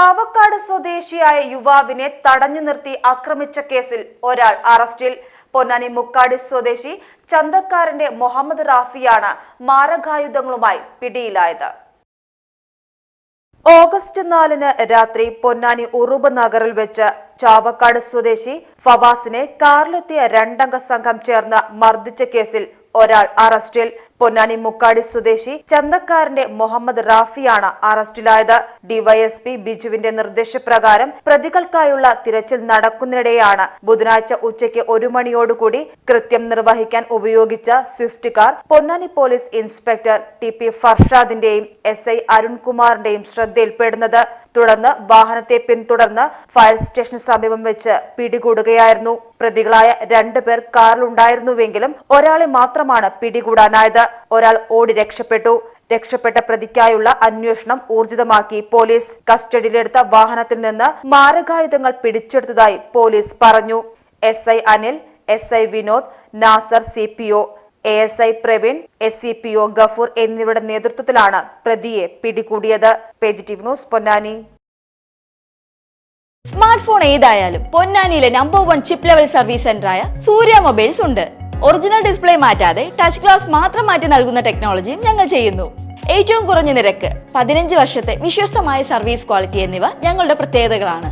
ചാവക്കാട് സ്വദേശിയായ യുവാവിനെ തടഞ്ഞു നിർത്തി ആക്രമിച്ച കേസിൽ ഒരാൾ അറസ്റ്റിൽ. പൊന്നാനി മുക്കാടി സ്വദേശി ചന്തക്കാരന്റെ മുഹമ്മദ് റാഫിയാണ് മാരകായുധങ്ങളുമായി പിടിയിലായത്. ഓഗസ്റ്റ് നാലിന് രാത്രി പൊന്നാനി ഉറുബ് നഗറിൽ വെച്ച് ചാവക്കാട് സ്വദേശി ഫവാസിനെ കാറിലെത്തിയ രണ്ടംഗ സംഘം ചേർന്ന് മർദ്ദിച്ച കേസിൽ ഒരാൾ അറസ്റ്റിൽ. പൊന്നാനി മുക്കാടി സ്വദേശി ചന്തക്കാരന്റെ മുഹമ്മദ് റാഫിയാണ് അറസ്റ്റിലായത്. ഡിവൈഎസ്പി ബിജുവിന്റെ നിർദ്ദേശപ്രകാരം പ്രതികൾക്കായുള്ള തിരച്ചിൽ നടക്കുന്നതിനിടെയാണ് ബുധനാഴ്ച ഉച്ചയ്ക്ക് ഒരു മണിയോടുകൂടി കൃത്യം നിർവഹിക്കാൻ ഉപയോഗിച്ച swift car Ponnani police inspector T P ഫർഷാദിന്റെയും S I അരുൺകുമാറിന്റെയും ശ്രദ്ധയിൽപ്പെടുന്നത്. തുടർന്ന് വാഹനത്തെ പിന്തുടർന്ന് ഫയർ സ്റ്റേഷന് സമീപം വെച്ച് പിടികൂടുകയായിരുന്നു. പ്രതികളായ രണ്ടുപേർ കാറിലുണ്ടായിരുന്നുവെങ്കിലും ഒരാളെ മാത്രമാണ് പിടികൂടാനായത്. ഒരാൾ ഓടി രക്ഷപ്പെട്ടു. രക്ഷപ്പെട്ട പ്രതിക്കായുള്ള അന്വേഷണം ഊർജിതമാക്കി പോലീസ് കസ്റ്റഡിയിലെടുത്ത വാഹനത്തിൽ നിന്ന് മാരകായുധങ്ങൾ പിടിച്ചെടുത്തതായി പോലീസ് പറഞ്ഞു. S I Anil S I Vinod Nasar C P O. A S I Praveen S C P O Gafoor എന്നിവരുടെ നേതൃത്വത്തിലാണ് പ്രതിയെ പിടികൂടിയത്. Positive news Ponnani. Smart phone ഏതായാലും പൊന്നാനിയിലെ number one chip level service സെന്ററായ Surya mobiles ഉണ്ട്. Original display മാറ്റാതെ touch glass മാത്രം മാറ്റി നൽകുന്ന ടെക്നോളജിയും ഞങ്ങൾ ചെയ്യുന്നു. ഏറ്റവും കുറഞ്ഞ നിരക്ക് പതിനഞ്ച് വർഷത്തെ വിശ്വസ്തമായ സർവീസ് ക്വാളിറ്റി എന്നിവ ഞങ്ങളുടെ പ്രത്യേകതകളാണ്.